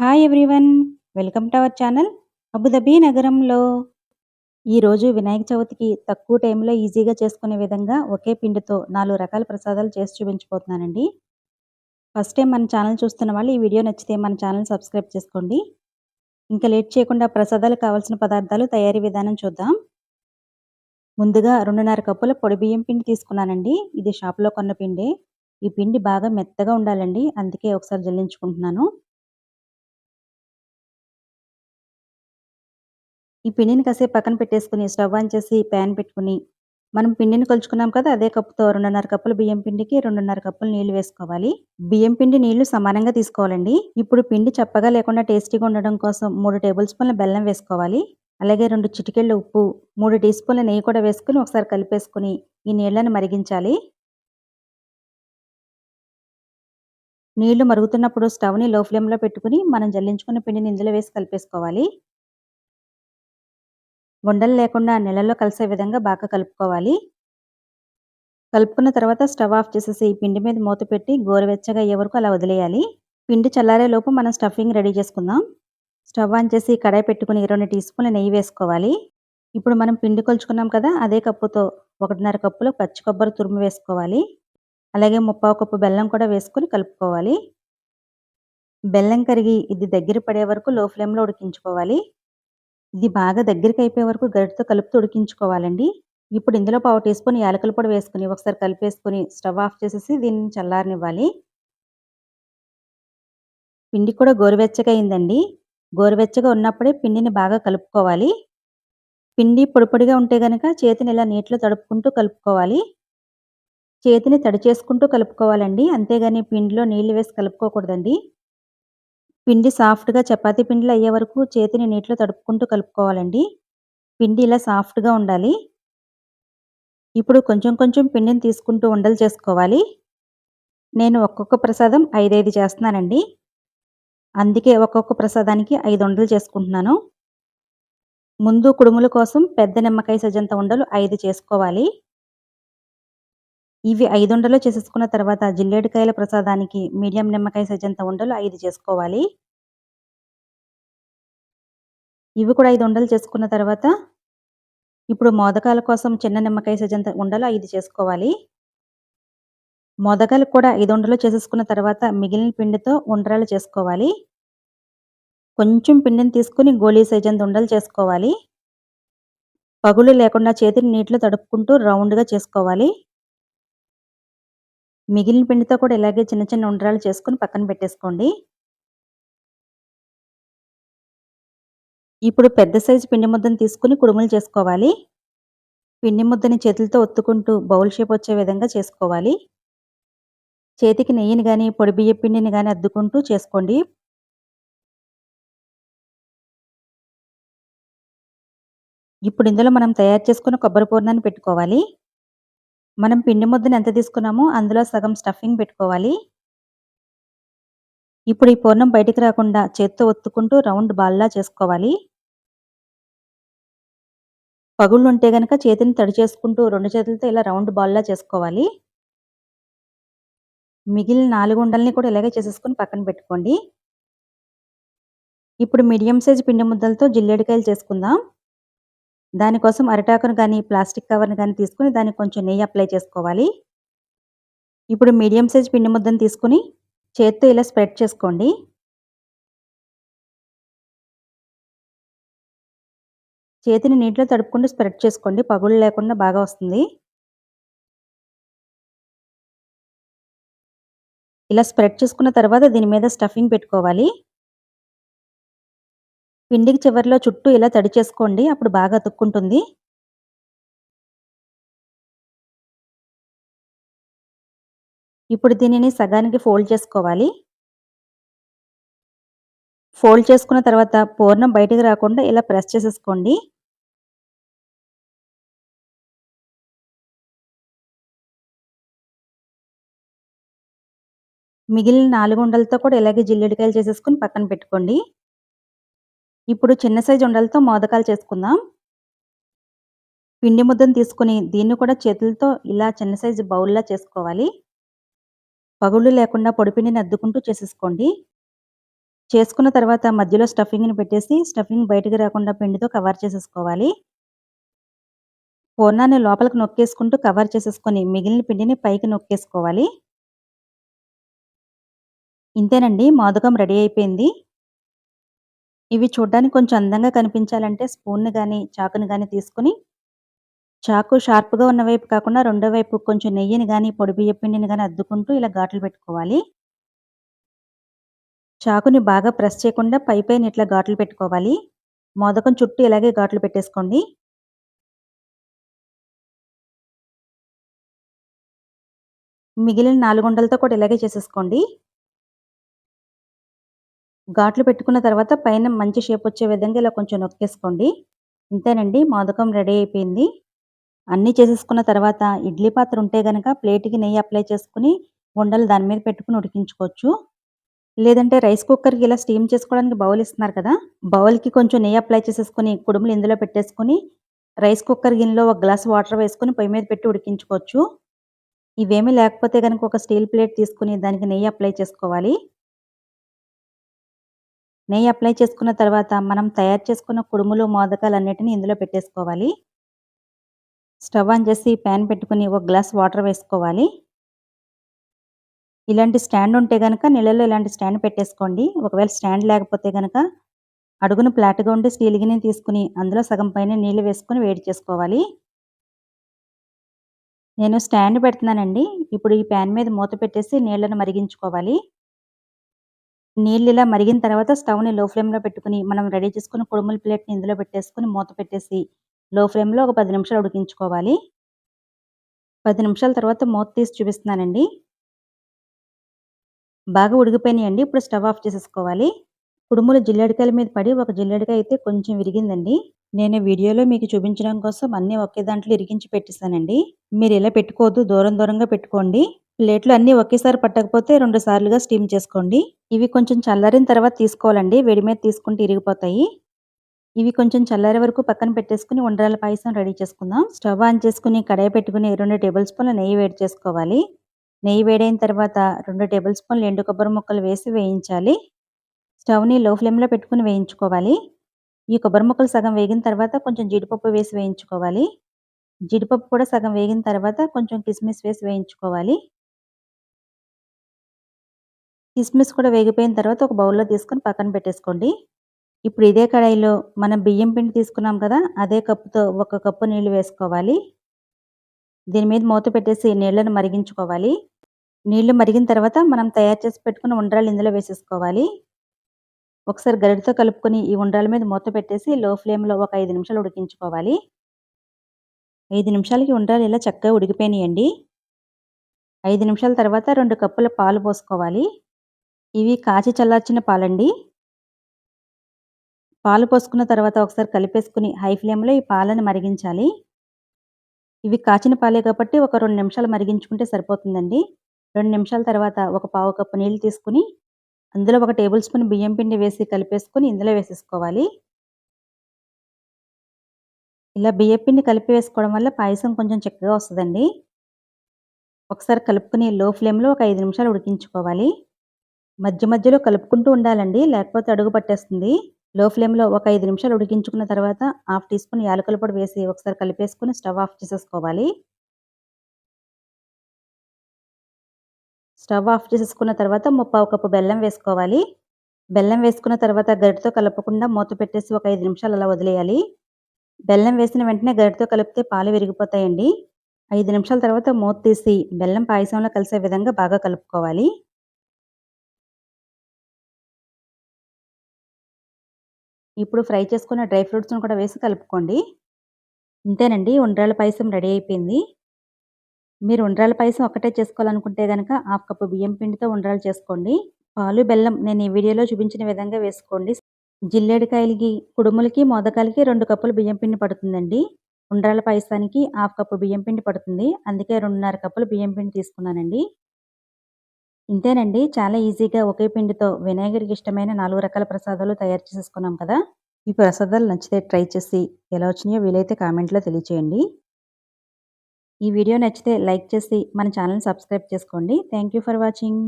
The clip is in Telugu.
Hi everyone welcome to our channel Abu Dhabi నగరంలో. ఈరోజు వినాయక చవితికి తక్కువ టైంలో ఈజీగా చేసుకునే విధంగా ఒకే పిండితో నాలుగు రకాల ప్రసాదాలు చేసి చూపించబోతున్నానండి. ఫస్ట్ టైం మన ఛానల్ చూస్తున్న వాళ్ళు ఈ వీడియో నచ్చితే మన ఛానల్ సబ్స్క్రైబ్ చేసుకోండి. ఇంకా లేట్ చేయకుండా ప్రసాదాలు కావాల్సిన పదార్థాలు తయారీ విధానం చూద్దాం. ముందుగా రెండున్నర కప్పుల పొడి బియ్యం పిండి తీసుకున్నానండి. ఇది షాప్లో కొన్న పిండి. ఈ పిండి బాగా మెత్తగా ఉండాలండి. అందుకే ఒకసారి జల్లించుకుంటున్నాను. ఈ పిండిని కాసేపు పక్కన పెట్టేసుకుని స్టవ్ ఆన్ చేసి ప్యాన్ పెట్టుకుని మనం పిండిని కొలుచుకున్నాం కదా అదే కప్పుతో రెండున్నర కప్పులు బియ్యం పిండికి రెండున్నర కప్పులు నీళ్ళు వేసుకోవాలి. బియ్యం పిండి నీళ్ళు సమానంగా తీసుకోవాలండి. ఇప్పుడు పిండి చప్పగా లేకుండా టేస్టీగా ఉండడం కోసం మూడు టేబుల్ స్పూన్ల బెల్లం వేసుకోవాలి. అలాగే రెండు చిటికెళ్ళ ఉప్పు మూడు టీ స్పూన్ల నెయ్యి కూడా వేసుకుని ఒకసారి కలిపేసుకుని ఈ నీళ్ళను మరిగించాలి. నీళ్ళు మరుగుతున్నప్పుడు స్టవ్ని లో ఫ్లేమ్లో పెట్టుకుని మనం జల్లించుకున్న పిండిని ఇందులో వేసి కలిపేసుకోవాలి. ఉండలు లేకుండా నెలలో కలిసే విధంగా బాగా కలుపుకోవాలి. కలుపుకున్న తర్వాత స్టవ్ ఆఫ్ చేసేసి పిండి మీద మూత పెట్టి గోరువెచ్చగా అయ్యే వరకు అలా వదిలేయాలి. పిండి చల్లారే లోపు మనం స్టఫింగ్ రెడీ చేసుకుందాం. స్టవ్ ఆన్ చేసి కడాయి పెట్టుకుని రెండు టీ స్పూన్ల నెయ్యి వేసుకోవాలి. ఇప్పుడు మనం పిండి కొలుచుకున్నాం కదా అదే కప్పుతో ఒకటిన్నర కప్పులు పచ్చి కొబ్బరి తురుము వేసుకోవాలి. అలాగే ముప్పావు కప్పు బెల్లం కూడా వేసుకుని కలుపుకోవాలి. బెల్లం కరిగి ఇది దగ్గర పడే వరకు లో ఫ్లేమ్లో ఉడికించుకోవాలి. ఇది బాగా దగ్గరికి అయిపోయే వరకు గరిటతో కలుపుతూ ఉడికించుకోవాలండి ఇప్పుడు ఇందులో పావు టీ స్పూన్ యాలకుల పొడి వేసుకుని ఒకసారి కలిపేసుకుని స్టవ్ ఆఫ్ చేసేసి దీన్ని చల్లారనివ్వాలి. పిండి కూడా గోరువెచ్చగా అయిందండి గోరువెచ్చగా ఉన్నప్పుడే పిండిని బాగా కలుపుకోవాలి. పిండి పొడిపొడిగా ఉంటే గనక చేతిని ఇలా నీటిలో తడుపుకుంటూ కలుపుకోవాలి. చేతిని తడి చేసుకుంటూ కలుపుకోవాలండి. అంతేగాని పిండిలో నీళ్ళు వేసి కలుపుకోకూడదండి. పిండి సాఫ్ట్గా చపాతీ పిండిలో అయ్యే వరకు చేతిని నీటిలో తడుపుకుంటూ కలుపుకోవాలండి. పిండి ఇలా సాఫ్ట్గా ఉండాలి. ఇప్పుడు కొంచెం కొంచెం పిండిని తీసుకుంటూ ఉండలు చేసుకోవాలి. నేను ఒక్కొక్క ప్రసాదం ఐదైదు చేస్తున్నానండి. అందుకే ఒక్కొక్క ప్రసాదానికి ఐదు ఉండలు చేసుకుంటున్నాను. ముందు కుడుముల కోసం పెద్ద నిమ్మకాయ సజ్జంత ఉండలు ఐదు చేసుకోవాలి. ఇవి ఐదు ఉండలు చేసేసుకున్న తర్వాత జిల్లేడికాయల ప్రసాదానికి మీడియం నిమ్మకాయ సజ్జంత ఉండలు ఐదు చేసుకోవాలి. ఇవి కూడా ఐదు ఉండలు చేసుకున్న తర్వాత ఇప్పుడు మోదకాల కోసం చిన్న నిమ్మకాయ సజ్జంత ఉండలు ఐదు చేసుకోవాలి. మోదకాలు కూడా ఐదు ఉండలు చేసేసుకున్న తర్వాత మిగిలిన పిండితో ఉండరాలు చేసుకోవాలి. కొంచెం పిండిని తీసుకుని గోళీ సైజంత ఉండలు చేసుకోవాలి. పగులు లేకుండా చేతిని నీటిలో తడుపుకుంటూ రౌండ్గా చేసుకోవాలి. మిగిలిన పిండితో కూడా ఇలాగే చిన్న చిన్న ఉండరాలు చేసుకుని పక్కన పెట్టేసుకోండి. ఇప్పుడు పెద్ద సైజు పిండి ముద్దను తీసుకుని కుడుములు చేసుకోవాలి. పిండి ముద్దని చేతులతో ఒత్తుకుంటూ బౌల్ షేప్ వచ్చే విధంగా చేసుకోవాలి. చేతికి నెయ్యిని కానీ పొడి బియ్య పిండిని కానీ అద్దుకుంటూ చేసుకోండి. ఇప్పుడు ఇందులో మనం తయారు చేసుకున్న కొబ్బరి పూర్ణాన్ని పెట్టుకోవాలి. మనం పిండి ముద్దని ఎంత తీసుకున్నామో అందులో సగం స్టఫింగ్ పెట్టుకోవాలి. ఇప్పుడు ఈ పూర్ణం బయటికి రాకుండా చేత్తో ఒత్తుకుంటూ రౌండ్ బాల్లా చేసుకోవాలి. పగుళ్ళు ఉంటే గనక చేతిని తడి చేసుకుంటూ రెండు చేతులతో ఇలా రౌండ్ బాల్లా చేసుకోవాలి. మిగిలిన నాలుగు ఉండల్ని కూడా ఇలాగే చేసేసుకుని పక్కన పెట్టుకోండి. ఇప్పుడు మీడియం సైజ్ పిండి ముద్దలతో జిల్లేడికాయలు చేసుకుందాం. దానికోసం అరిటాకును కానీ ప్లాస్టిక్ కవర్ని కానీ తీసుకుని దానికి కొంచెం నెయ్యి అప్లై చేసుకోవాలి. ఇప్పుడు మీడియం సైజ్ పిండి ముద్దను తీసుకుని చేత్తో ఇలా స్ప్రెడ్ చేసుకోండి. చేతిని నీటిలో తడుపుకుంటూ స్ప్రెడ్ చేసుకోండి. పగుళ్ళు లేకుండా బాగా వస్తుంది. ఇలా స్ప్రెడ్ చేసుకున్న తర్వాత దీని మీద స్టఫింగ్ పెట్టుకోవాలి. పిండికి చివరిలో చుట్టూ ఇలా తడి చేసుకోండి. అప్పుడు బాగా అతుక్కుంటుంది. ఇప్పుడు దీనిని సగానికి ఫోల్డ్ చేసుకోవాలి. ఫోల్డ్ చేసుకున్న తర్వాత పూర్ణం బయటకు రాకుండా ఇలా ప్రెస్ చేసేసుకోండి. మిగిలిన నాలుగు ఉండలతో కూడా ఇలాగే జిల్లుడికాయలు చేసేసుకుని పక్కన పెట్టుకోండి ఇప్పుడు చిన్న సైజు ఉండలతో మోదకాలు చేసుకుందాం పిండి ముద్దను తీసుకుని దీన్ని కూడా చేతులతో ఇలా చిన్న సైజు బౌల్లా చేసుకోవాలి పగుళ్ళు లేకుండా పొడిపిండిని అద్దుకుంటూ చేసేసుకోండి చేసుకున్న తర్వాత మధ్యలో స్టఫింగ్‌ని పెట్టేసి స్టఫింగ్ బయటకు రాకుండా పిండితో కవర్ చేసేసుకోవాలి. పూర్ణాన్ని లోపలికి నొక్కేసుకుంటూ కవర్ చేసేసుకొని మిగిలిన పిండిని పైకి నొక్కేసుకోవాలి. ఇంతేనండి మోదకం రెడీ అయిపోయింది. ఇవి చూడ్డానికి కొంచెం అందంగా కనిపించాలంటే స్పూన్ కానీ చాకుని కానీ తీసుకొని చాకు షార్ప్‌గా ఉన్న వైపు కాకుండా రెండో వైపు కొంచెం నెయ్యిని కానీ పొడి బియ్య పిండిని కానీ అద్దుకుంటూ ఇలా ఘాట్లు పెట్టుకోవాలి. చాకుని బాగా ప్రెస్ చేయకుండా పైపైన ఇట్లా ఘాట్లు పెట్టుకోవాలి. మోదకం చుట్టూ ఇలాగే ఘాట్లు పెట్టేసుకోండి. మిగిలిన 4 ఉండలతో కూడా ఇలాగే చేసేసుకోండి. ఘాట్లు పెట్టుకున్న తర్వాత పైన మంచి షేప్ వచ్చే విధంగా ఇలా కొంచెం నొక్కేసుకోండి. ఇంతేనండి మోదకం రెడీ అయిపోయింది. అన్నీ చేసేసుకున్న తర్వాత ఇడ్లీ పాత్ర ఉంటే గనక ప్లేట్‌కి నెయ్యి అప్లై చేసుకొని ఉండలు దాని మీద పెట్టుకొని ఉడికించుకోవచ్చు. లేదంటే రైస్ కుక్కర్‌కి ఇలా స్టీమ్ చేసుకోవడానికి బౌల్ ఇస్తున్నారు కదా! బౌల్‌కి కొంచెం నెయ్యి అప్లై చేసేసుకొని కుడుములు ఇందులో పెట్టేసుకొని రైస్ కుక్కర్ గిన్నెలో ఒక గ్లాస్ వాటర్ వేసుకొని పొయ్యి మీద పెట్టి ఉడికించుకోవచ్చు. ఇవేమీ లేకపోతే కనుక ఒక స్టీల్ ప్లేట్ తీసుకొని దానికి నెయ్యి అప్లై చేసుకోవాలి. నెయ్యి అప్లై చేసుకున్న తర్వాత మనం తయారు చేసుకున్న కుడుములు, మోదకాలన్నిటిని ఇందులో పెట్టేసుకోవాలి. స్టవ్ ఆన్ చేసి పాన్ పెట్టుకొని ఒక గ్లాస్ వాటర్ వేసుకోవాలి. ఇలాంటి స్టాండ్ ఉంటే గనక నీళ్ళలో ఇలాంటి స్టాండ్ పెట్టేసుకోండి. ఒకవేళ స్టాండ్ లేకపోతే గనక అడుగును ఫ్లాట్‌గా ఉండి స్టీల్ గిన్నె తీసుకొని అందులో సగం పైన నీళ్ళు వేసుకొని వేడి చేసుకోవాలి. నేను స్టాండ్ పెడుతున్నానండి. ఇప్పుడు ఈ పాన్ మీద మూత పెట్టేసి నీళ్ళను మరిగించుకోవాలి. నీళ్ళు ఇలా మరిగిన తర్వాత స్టవ్‌ని లో ఫ్లేమ్‌లో పెట్టుకొని మనం రెడీ చేసుకున్న కుడుముల ప్లేట్‌ని ఇందులో పెట్టేసుకొని మూత పెట్టేసి లో ఫ్లేమ్‌లో ఒక పది నిమిషాలు ఉడికించుకోవాలి. పది నిమిషాల తర్వాత మూత తీసి చూపిస్తున్నానండి. బాగా ఉడికిపోయినాయండి. ఇప్పుడు స్టవ్ ఆఫ్ చేసేసుకోవాలి. కుడుములు జిల్లేడికాయల మీద పడి ఒక జిల్లేడికాయ అయితే కొంచెం విరిగిందండి. నేను వీడియోలో మీకు చూపించడం కోసం అన్నీ ఒకే దాంట్లో ఇరిగించి పెట్టేసానండి. మీరు ఇలా పెట్టుకోవద్దు. దూరం దూరంగా పెట్టుకోండి. ప్లేట్లు అన్నీ ఒకేసారి పట్టకపోతే రెండు సార్లుగా స్టీమ్ చేసుకోండి. ఇవి కొంచెం చల్లారిన తర్వాత తీసుకోవాలండి. వేడి మీద తీసుకుంటే ఇరిగిపోతాయి. ఇవి కొంచెం చల్లారే వరకు పక్కన పెట్టేసుకొని ఉండ్రాల పాయసం రెడీ చేసుకుందాం. స్టవ్ ఆన్ చేసుకుని కడాయి పెట్టుకుని రెండు టేబుల్ స్పూన్ల నెయ్యి వేడి చేసుకోవాలి. నెయ్యి వేడైన తర్వాత రెండు టేబుల్ స్పూన్లు ఎండు కొబ్బరి ముక్కలు వేసి వేయించాలి. స్టవ్‌ని లో ఫ్లేమ్‌లో పెట్టుకొని వేయించుకోవాలి. ఈ కొబ్బరి ముక్కలు సగం వేగిన తర్వాత కొంచెం జీడిపప్పు వేసి వేయించుకోవాలి. జీడిపప్పు కూడా సగం వేగిన తర్వాత కొంచెం కిస్మిస్ వేసి వేయించుకోవాలి. కిస్మిస్ కూడా వేగిపోయిన తర్వాత ఒక బౌల్‌లో తీసుకొని పక్కన పెట్టేసుకోండి. ఇప్పుడు ఇదే కడాయిలో మనం బియ్యం పిండి తీసుకున్నాం కదా! అదే కప్పుతో ఒక కప్పు నీళ్ళు వేసుకోవాలి. దీని మీద మూత పెట్టేసి నీళ్ళను మరిగించుకోవాలి. నీళ్ళు మరిగిన తర్వాత మనం తయారు చేసి పెట్టుకున్న ఉండ్రాలు ఇందులో వేసేసుకోవాలి. ఒకసారి గరిటతో కలుపుకొని ఈ ఉండ్రాల మీద మూత పెట్టేసి లో ఫ్లేమ్‌లో ఒక ఐదు నిమిషాలు ఉడికించుకోవాలి. ఐదు నిమిషాలకి ఉండ్రాలు ఇలా చక్కగా ఉడికిపోయినాయండి. ఐదు నిమిషాల తర్వాత రెండు కప్పుల పాలు పోసుకోవాలి. ఇవి కాచి చల్లార్చిన పాలండి. పాలు పోసుకున్న తర్వాత ఒకసారి కలిపేసుకుని హై ఫ్లేమ్‌లో ఈ పాలను మరిగించాలి. ఇవి కాచిన పాలే కాబట్టి ఒక రెండు నిమిషాలు మరిగించుకుంటే సరిపోతుందండి. రెండు నిమిషాల తర్వాత ఒక పావు కప్పు నీళ్ళు తీసుకొని అందులో ఒక టేబుల్ స్పూన్ బియ్యం పిండి వేసి కలిపేసుకొని ఇందులో వేసేసుకోవాలి. ఇలా బియ్యం పిండి కలిపి వేసుకోవడం వల్ల పాయసం కొంచెం చక్కగా వస్తుందండి ఒకసారి కలుపుకుని లో ఫ్లేమ్‌లో ఒక ఐదు నిమిషాలు ఉడికించుకోవాలి. మధ్య మధ్యలో కలుపుకుంటూ ఉండాలండి. లేకపోతే అడుగు పట్టేస్తుంది. లో ఫ్లేమ్‌లో ఒక ఐదు నిమిషాలు ఉడికించుకున్న తర్వాత హాఫ్ టీ స్పూన్ యాలకుల పొడి వేసి ఒకసారి కలిపేసుకొని స్టవ్ ఆఫ్ చేసేసుకోవాలి. స్టవ్ ఆఫ్ చేసేసుకున్న తర్వాత ముప్పావు కప్పు బెల్లం వేసుకోవాలి. బెల్లం వేసుకున్న తర్వాత గరిటతో కలపకుండా మూత పెట్టేసి ఒక ఐదు నిమిషాలు అలా వదిలేయాలి. బెల్లం వేసిన వెంటనే గరిటతో కలిపితే పాలు విరిగిపోతాయండి. ఐదు నిమిషాల తర్వాత మూత తీసి బెల్లం పాయసంలో కలిసే విధంగా బాగా కలుపుకోవాలి. ఇప్పుడు ఫ్రై చేసుకున్న డ్రై ఫ్రూట్స్‌ని కూడా వేసి కలుపుకోండి. ఇంతేనండి ఉండ్రాల పాయసం రెడీ అయిపోయింది. మీరు ఉండ్రాళ్ళ పాయసం ఒక్కటే చేసుకోవాలనుకుంటే కనుక హాఫ్ కప్పు బియ్యం పిండితో ఉండ్రాలు చేసుకోండి. పాలు, బెల్లం నేను ఈ వీడియోలో చూపించిన విధంగా వేసుకోండి. జిల్లేడికాయలకి, కుడుములకి, మోదకాలకి రెండు కప్పులు బియ్యం పిండి పడుతుందండి. ఉండ్రాల పాయసానికి హాఫ్ కప్పు బియ్యం పిండి పడుతుంది. అందుకే 2:30 కప్పులు బియ్యం పిండి తీసుకున్నానండి. ఇంతేనండి చాలా ఈజీగా ఒకే పిండితో వినాయకుడికి ఇష్టమైన నాలుగు రకాల ప్రసాదాలు తయారు చేసేసుకున్నాం కదా! ఈ ప్రసాదాలు నచ్చితే ట్రై చేసి ఎలా వచ్చినాయో వీలైతే కామెంట్‌లో తెలియచేయండి. ఈ వీడియో నచ్చితే లైక్ చేసి మన ఛానల్ని సబ్స్క్రైబ్ చేసుకోండి. Thank you for watching.